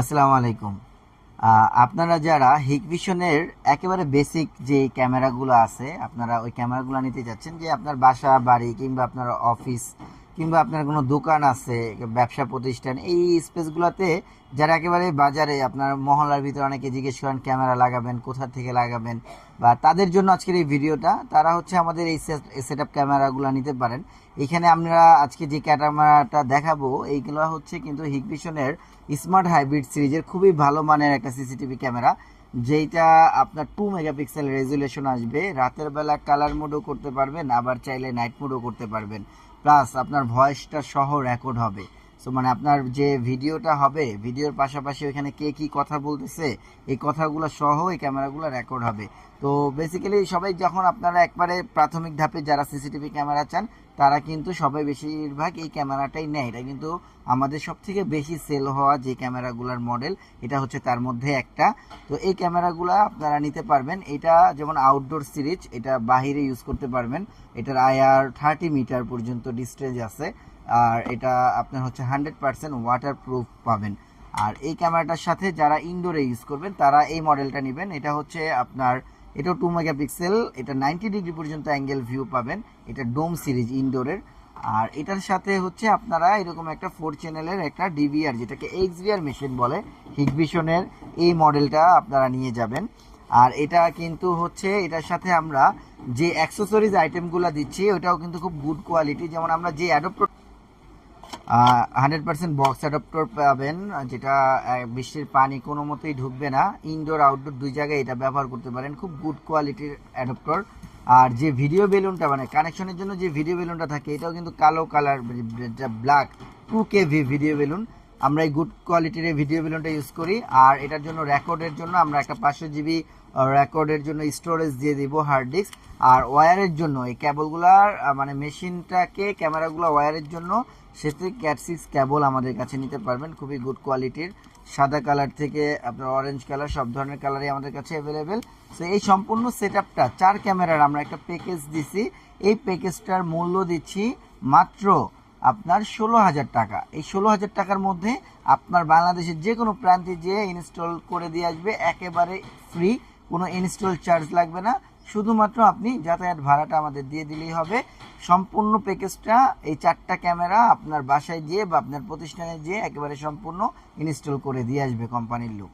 আসসালামু আলাইকুম। আপনারা যারা হিকভিশনের একেবারে বেসিক যে ক্যামেরাগুলো আছে, আপনারা ওই ক্যামেরাগুলো নিতে চাচ্ছেন যে আপনার বাসা, বাড়ি কিংবা আপনার অফিস কিংবা আপনার কোনো দোকান আছে, ব্যবসা প্রতিষ্ঠান, এই স্পেসগুলোতে যারা একেবারে বাজারে, আপনার মহলার ভিতরে অনেকে জিজ্ঞেস করেন, ক্যামেরা লাগাবেন, কোথা থেকে লাগাবেন? বা তাদের জন্য আজকের এই ভিডিওটা, তারা হচ্ছে আমাদের এই সেট আপ ক্যামেরাগুলো নিতে পারেন। এখানে আমরা আজকে যে ক্যামেরাটা দেখাবো, এইগুলো হচ্ছে কিন্তু হিকভিশনের স্মার্ট হাইব্রিড সিরিজের খুবই ভালো মানের একটা সিসিটিভি ক্যামেরা যেটা আপনার টু মেগাপিক্সেল রেজুলেশন আসবে। রাতের বেলা কালার মোডও করতে পারবেন, আবার চাইলে নাইট মোডও করতে পারবেন। প্লাস আপনার ভয়েসটা সহ রেকর্ড হবে। সো মানে আপনার যে ভিডিওটা হবে, ভিডিওর পাশাপাশি ওইখানে কে কি কথা বলতেছে, এই কথাগুলো সহ এই ক্যামেরাগুলো রেকর্ড হবে। তো বেসিক্যালি সবাই যখন আপনারা একবারে প্রাথমিক ধাপে যারা সিসিটিভি ক্যামেরা চান তারা কিন্তু সবাই বেশিরভাগ এই ক্যামেরাটাই নেয়। এটা কিন্তু আমাদের সব থেকে বেশি সেল হওয়া যে ক্যামেরাগুলোর মডেল এটা হচ্ছে তার মধ্যে একটা। তো এই ক্যামেরাগুলো আপনারা নিতে পারবেন। এটা যেমন আউটডোর সিরিজ এটা বাহিরে ইউজ করতে পারবেন। এটার আয়ার থার্টি মিটার পর্যন্ত ডিস্টেন্স আছে। আর এটা আপনার হচ্ছে হান্ড্রেড পার্সেন্ট ওয়াটার প্রুফ পাবেন। আর এই ক্যামেরাটার সাথে যারা ইনডোরে ইউজ করবেন, তারা এই মডেলটা নেবেন। এটা হচ্ছে আপনার এটাও টু মেগাপিক্সেল এটা নাইনটি ডিগ্রি পর্যন্ত অ্যাঙ্গেল ভিউ পাবেন। এটা ডোম সিরিজ ইনডোরের আর এটার সাথে হচ্ছে আপনারা এরকম একটা ফোর চ্যানেলের একটা ডিভিআর যেটাকে এক্সভিআর মেশিন বলে হিগভিশনের এই মডেলটা আপনারা নিয়ে যাবেন। আর এটা কিন্তু হচ্ছে, এটার সাথে আমরা যে অ্যাক্সেসরিজ আইটেমগুলো দিচ্ছি, ওটাও কিন্তু খুব গুড কোয়ালিটি যেমন আমরা যে adapter hundred percent box adapter পাবেন, যেটা বৃষ্টির পানি কোনো মতেই ঢুকবে না। ইনডোর আউটডোর দুই জায়গায় এটা ব্যবহার করতে পারেন। খুব গুড কোয়ালিটির অ্যাডাপ্টর আর যে ভিডিও বেলুনটা মানে কানেকশনের জন্য যে ভিডিও বেলুনটা থাকে, এটাও কিন্তু কালো colour black two K video balloon আমরা এই গুড কোয়ালিটির ভিডিও বেলুনটা ইউজ করি আর এটার জন্য রেকর্ডের জন্য আমরা একটা পাঁচশো জিবি রেকর্ডের জন্য স্টোরেজ দিয়ে দিব হার্ড ডিস্ক আর ওয়্যারের জন্য এই কেবলগুলার আহ, মানে মেশিনটাকে ক্যামেরাগুলো ওয়্যারের জন্য সেটি ক্যাট সিক্স কেবল আমাদের কাছে নিতে পারবেন খুবই গুড কোয়ালিটির সাদা কালার থেকে আপনার অরেঞ্জ কালার সব ধরনের কালারই আমাদের কাছে অ্যাভেলেবেল সো এই সম্পূর্ণ সেট আপটা চার ক্যামেরার আমরা একটা প্যাকেজ দিছি। এই প্যাকেজটার মূল্য দিচ্ছি মাত্র আপনার ষোলো হাজার টাকা। এই ষোলো হাজার টাকার মধ্যে আপনার বাংলাদেশের যে কোনো প্রান্তে যেয়ে ইনস্টল করে দিয়ে আসবে। একেবারে ফ্রি কোনো ইনস্টল চার্জ লাগবে না। শুধুমাত্র আপনি যাতায়াত ভাড়াটা আমাদের দিয়ে দিলেই হবে। সম্পূর্ণ প্যাকেজটা এই চারটা ক্যামেরা আপনার বাসায় যেয়ে বা আপনার প্রতিষ্ঠানে যেয়ে একেবারে সম্পূর্ণ ইনস্টল করে দিয়ে আসবে কোম্পানির লোক।